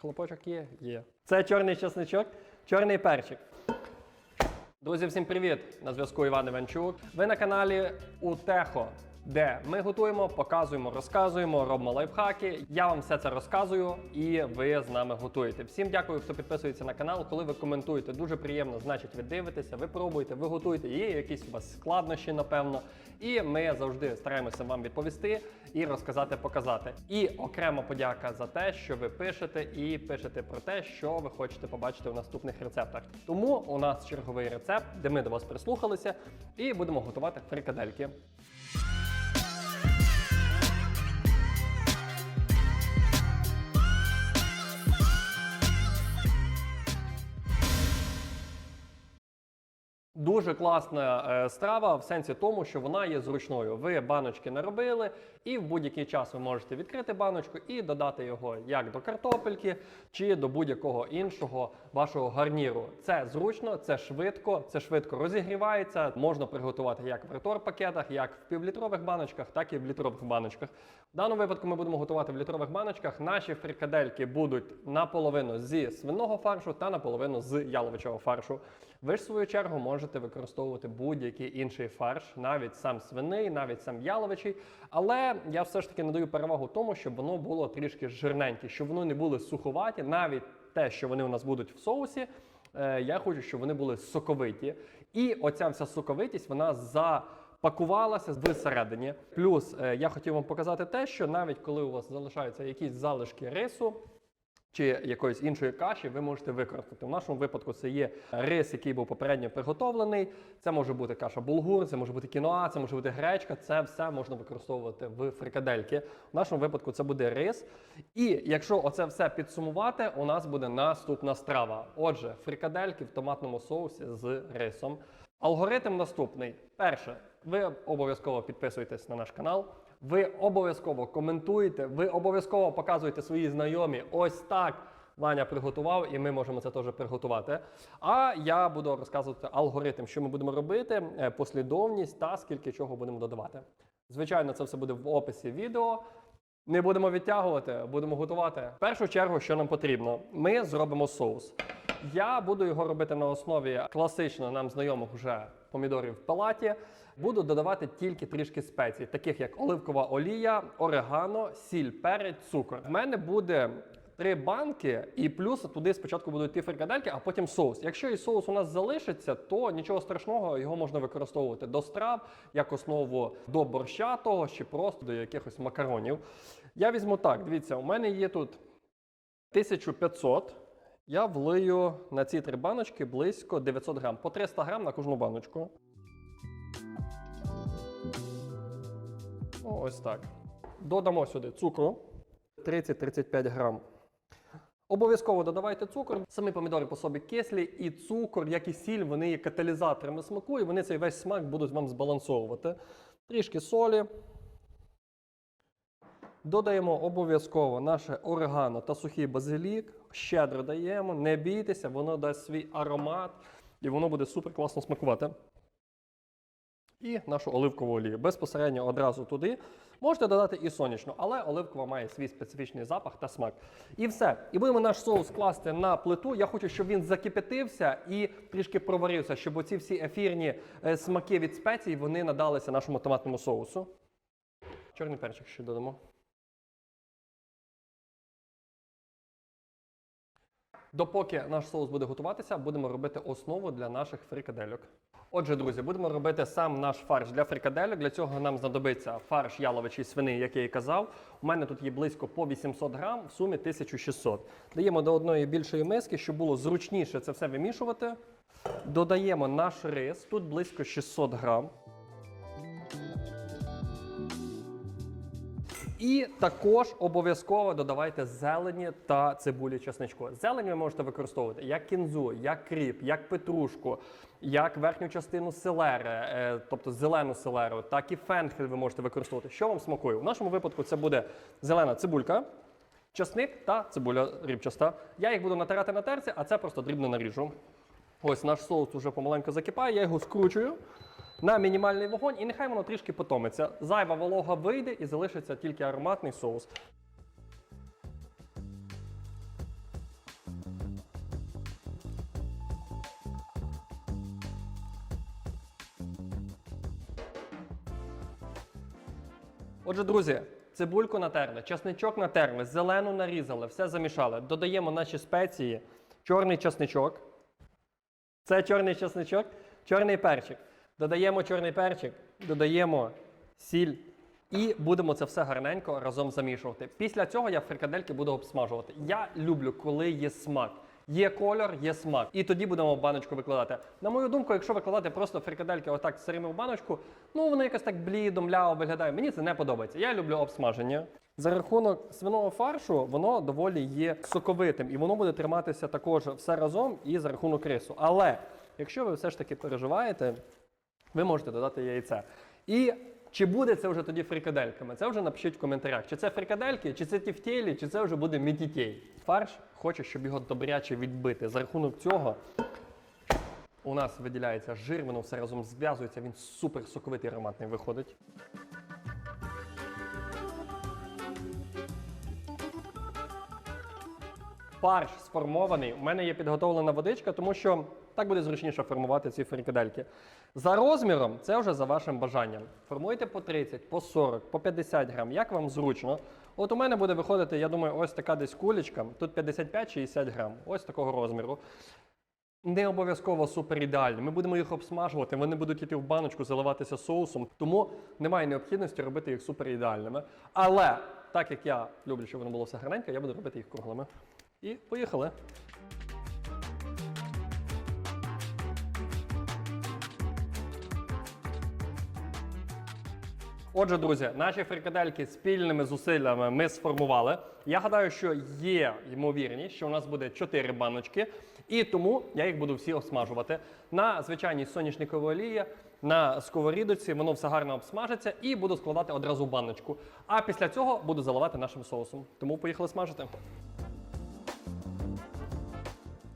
Хлопочок є? Є. Це чорний чесничок, чорний перчик. Друзі, всім привіт! На зв'язку Іван Іванчук. Ви на каналі Утехо, де ми готуємо, показуємо, розказуємо, робимо лайфхаки. Я вам все це розказую, і ви з нами готуєте. Всім дякую, хто підписується на канал. Коли ви коментуєте, дуже приємно, значить, ви дивитеся, ви пробуєте, ви готуєте. Є якісь у вас складнощі, напевно. І ми завжди стараємося вам відповісти і розказати, показати. І окрема подяка за те, що ви пишете і пишете про те, що ви хочете побачити в наступних рецептах. Тому у нас черговий рецепт, де ми до вас прислухалися, і будемо готувати фрикадельки. Дуже класна е, страва в сенсі тому, що вона є зручною. Ви баночки наробили, і в будь-який час ви можете відкрити баночку і додати його як до картопельки чи до будь-якого іншого вашого гарніру. Це зручно, це швидко, це швидко розігрівається. Можна приготувати як в ретор-пакетах, як в півлітрових баночках, так і в літрових баночках. В даному випадку ми будемо готувати в літрових баночках. Наші фрикадельки будуть наполовину зі свиного фаршу та наполовину з яловичого фаршу. Ви ж в свою чергу можете використовувати будь-який інший фарш, навіть сам свиний, навіть сам яловичий. Але я все ж таки надаю перевагу тому, щоб воно було трішки жирненьке, щоб воно не були суховаті, навіть те, що вони у нас будуть в соусі. е, Я хочу, щоб вони були соковиті. І оця вся соковитість, вона за пакувалася всередині. Плюс е, я хотів вам показати те, що навіть коли у вас залишаються якісь залишки рису. Чи якоїсь іншої каші ви можете використати. В нашому випадку це є рис, який був попередньо приготовлений. Це може бути каша булгур, це може бути кіноа, це може бути гречка. Це все можна використовувати в фрикадельки. В нашому випадку це буде рис. І якщо оце все підсумувати, у нас буде наступна страва. Отже, фрикадельки в томатному соусі з рисом. Алгоритм наступний. Перше, ви обов'язково підписуєтесь на наш канал. Ви обов'язково коментуєте, ви обов'язково показуєте свої знайомі. Ось так Ваня приготував, і ми можемо це теж приготувати. А я буду розказувати алгоритм, що ми будемо робити, е, послідовність та скільки чого будемо додавати. Звичайно, це все буде в описі відео. Не будемо відтягувати, будемо готувати. В першу чергу, що нам потрібно, ми зробимо соус. Я буду його робити на основі класично нам знайомих вже помідорів в палаті. Буду додавати тільки трішки спецій, таких як оливкова олія, орегано, сіль, перець, цукор. В мене буде три банки, і плюс туди спочатку будуть ті фрикадельки, а потім соус. Якщо і соус у нас залишиться, то нічого страшного, його можна використовувати до страв, як основу до борща того, чи просто до якихось макаронів. Я візьму так, дивіться, у мене є тут 1500. Я влию на ці три баночки близько 900 грам, по 300 грам на кожну баночку. Ось так. Додамо сюди цукру 30-35 грам. Обов'язково додавайте цукор. Самі помідори по собі кислі, і цукор, як і сіль, вони є каталізаторами смаку, і вони цей весь смак будуть вам збалансовувати. Трішки солі. Додаємо обов'язково наше орегано та сухий базилік. Щедро даємо, не бійтеся, воно дасть свій аромат і воно буде супер класно смакувати. І нашу оливкову олію. Безпосередньо одразу туди. Можете додати і сонячну, але оливкова має свій специфічний запах та смак. І все. І будемо наш соус класти на плиту. Я хочу, щоб він закипятився і трішки проварився, щоб оці всі ефірні е, смаки від спецій вони надалися нашому томатному соусу. Чорний перчик ще додамо. Допоки наш соус буде готуватися, будемо робити основу для наших фрикадельок. Отже, друзі, будемо робити сам наш фарш для фрикаделю. Для цього нам знадобиться фарш яловичий свини, як я і казав. У мене тут є близько по 800 грам, в сумі 1600. Даємо до одної більшої миски, щоб було зручніше це все вимішувати. Додаємо наш рис, тут близько 600 грам. І також обов'язково додавайте зелені та цибулі чесничку. Зелень ви можете використовувати як кінзу, як кріп, як петрушку, як верхню частину селери, е, тобто зелену селеру, так і фенхель ви можете використовувати. Що вам смакує? У нашому випадку це буде зелена цибулька, чесник та цибуля рібчаста. Я їх буду натирати на терці, а це просто дрібно наріжу. Ось наш соус вже помаленьку закипає, я його скручую на мінімальний вогонь, і нехай воно трішки потомиться. Зайва волога вийде і залишиться тільки ароматний соус. Отже, друзі, цибульку натерли, чесничок натерли, зелену нарізали, все замішали. Додаємо наші спеції, чорний чесничок. Це чорний чесничок, чорний перчик. Додаємо чорний перчик, додаємо сіль і будемо це все гарненько разом замішувати. Після цього я фрикадельки буду обсмажувати. Я люблю, коли є смак. Є кольор, є смак. І тоді будемо баночку викладати. На мою думку, якщо викладати просто фрикадельки отак сирими в баночку, ну воно якось так блідо, мляво виглядає. Мені це не подобається. Я люблю обсмаження. За рахунок свиного фаршу воно доволі є соковитим і воно буде триматися також все разом і за рахунок рису. Але якщо ви все ж таки переживаєте, ви можете додати яйце. І чи буде це вже тоді фрикадельками? Це вже напишіть в коментарях. Чи це фрикадельки, чи це тівтєлі, чи це вже буде мітітєй. Фарш хоче, щоб його добряче відбити. За рахунок цього у нас виділяється жир, воно все разом зв'язується, він супер соковитий ароматний виходить. Фарш сформований. У мене є підготовлена водичка, тому що так буде зручніше формувати ці фрикадельки. За розміром це вже за вашим бажанням. Формуйте по 30, по 40, по 50 грам, як вам зручно. От у мене буде виходити, я думаю, ось така десь кулечка. Тут 55-60 грам. Ось такого розміру. Не обов'язково супер ідеальні. Ми будемо їх обсмажувати, вони будуть йти в баночку, заливатися соусом. Тому немає необхідності робити їх супер ідеальними. Але так як я люблю, щоб воно було все гарненьке, я буду робити їх круглими. І поїхали. Отже, друзі, наші фрикадельки спільними зусиллями ми сформували. Я гадаю, що є ймовірність, що у нас буде 4 баночки, і тому я їх буду всі обсмажувати на звичайній соняшниковій олії, на сковорідочці, воно все гарно обсмажиться і буду складати одразу баночку. А після цього буду заливати нашим соусом. Тому поїхали смажити.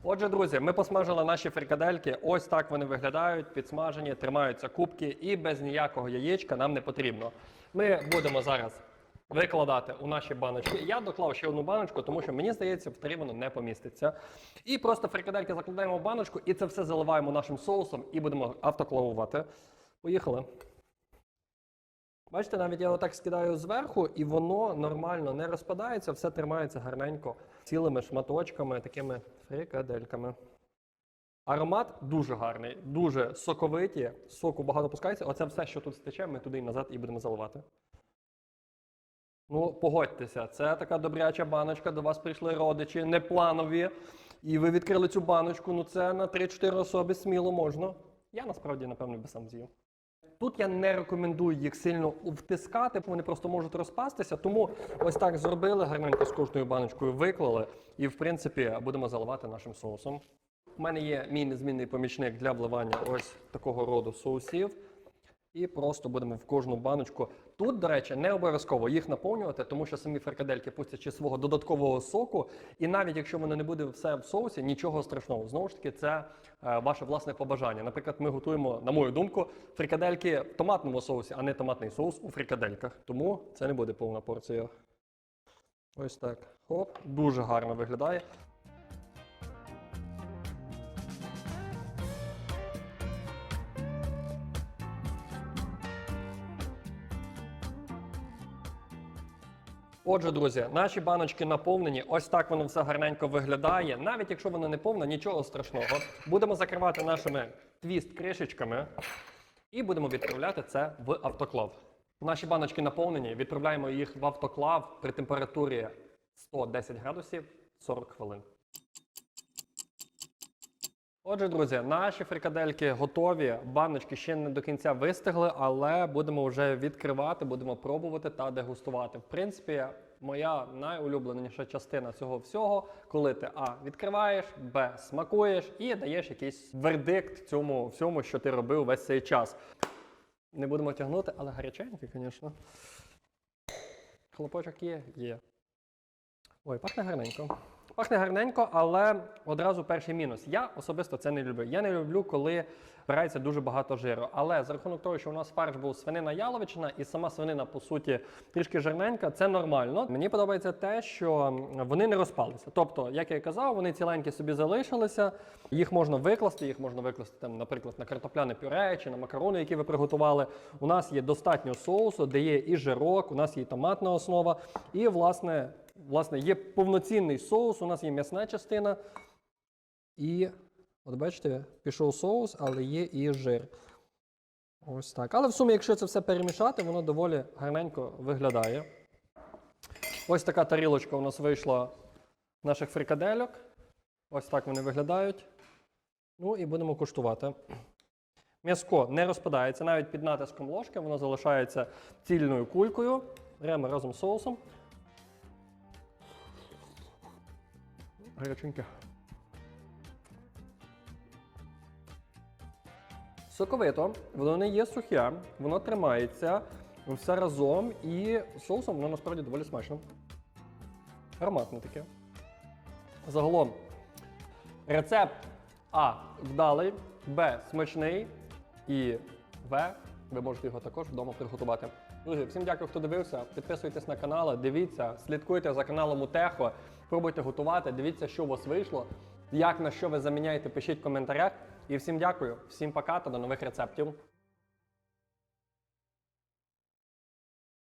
Отже, друзі, ми посмажили наші фрикадельки. Ось так вони виглядають, підсмажені, тримаються кубки і без ніякого яєчка нам не потрібно. Ми будемо зараз викладати у наші баночки. Я доклав ще одну баночку, тому що мені здається, в три воно не поміститься. І просто фрикадельки закладаємо в баночку і це все заливаємо нашим соусом і будемо автоклавувати. Поїхали. Бачите, навіть я отак скидаю зверху, і воно нормально не розпадається, все тримається гарненько цілими шматочками, такими фрикадельками. Аромат дуже гарний, дуже соковиті, соку багато пускається. Оце все, що тут стече, ми туди і назад і будемо заливати. Ну, погодьтеся, це така добряча баночка, до вас прийшли родичі, непланові. І ви відкрили цю баночку, ну це на 3-4 особи сміло можна. Я насправді, напевно, би сам з'їв. Тут я не рекомендую їх сильно втискати, вони просто можуть розпастися. Тому ось так зробили, гарненько з кожною баночкою виклали. І, в принципі, будемо заливати нашим соусом. У мене є мій незмінний помічник для вливання ось такого роду соусів. І просто будемо в кожну баночку. Тут, до речі, не обов'язково їх наповнювати, тому що самі фрикадельки пустять свого додаткового соку. І навіть якщо воно не буде все в соусі, нічого страшного. Знову ж таки, це е, ваше власне побажання. Наприклад, ми готуємо, на мою думку, фрикадельки в томатному соусі, а не томатний соус у фрикадельках. Тому це не буде повна порція. Ось так. Оп, дуже гарно виглядає. Отже, друзі, наші баночки наповнені. Ось так воно все гарненько виглядає. Навіть якщо воно не повне, нічого страшного. Будемо закривати нашими твіст-кришечками і будемо відправляти це в автоклав. Наші баночки наповнені, відправляємо їх в автоклав при температурі 110 градусів 40 хвилин. Отже, друзі, наші фрикадельки готові. Баночки ще не до кінця вистигли, але будемо вже відкривати, будемо пробувати та дегустувати. В принципі, моя найулюбленіша частина цього всього, коли ти А відкриваєш, Б смакуєш і даєш якийсь вердикт цьому всьому, що ти робив весь цей час. Не будемо тягнути, але гаряченький, звісно. Хлопочок є? Є. Ой, пахне гарненько. Пахне гарненько, але одразу перший мінус. Я особисто це не люблю. Я не люблю, коли вбирається дуже багато жиру. Але за рахунок того, що у нас фарш був свинина яловичина, і сама свинина, по суті, трішки жирненька, це нормально. Мені подобається те, що вони не розпалися. Тобто, як я і казав, вони ціленькі собі залишилися. Їх можна викласти, їх можна викласти, там, наприклад, на картопляне пюре чи на макарони, які ви приготували. У нас є достатньо соусу, де є і жирок, у нас є томатна основа, і власне. Власне, є повноцінний соус, у нас є м'ясна частина. І, от бачите, пішов соус, але є і жир. Ось так. Але в сумі, якщо це все перемішати, воно доволі гарненько виглядає. Ось така тарілочка у нас вийшла наших фрикадельок. Ось так вони виглядають. Ну і будемо куштувати. М'яско не розпадається, навіть під натиском ложки, воно залишається цільною кулькою. Беремо разом з соусом. Гаряченьке. Соковито, воно не є сухе, воно тримається все разом і соусом воно насправді доволі смачно. Ароматне таке. Загалом, рецепт А вдалий, Б смачний і В. Ви можете його також вдома приготувати. Друзі, всім дякую, хто дивився. Підписуйтесь на канал, дивіться, слідкуйте за каналом Утехо, пробуйте готувати, дивіться, що у вас вийшло, як на що ви заміняєте, пишіть в коментарях. І всім дякую, всім пока та до нових рецептів.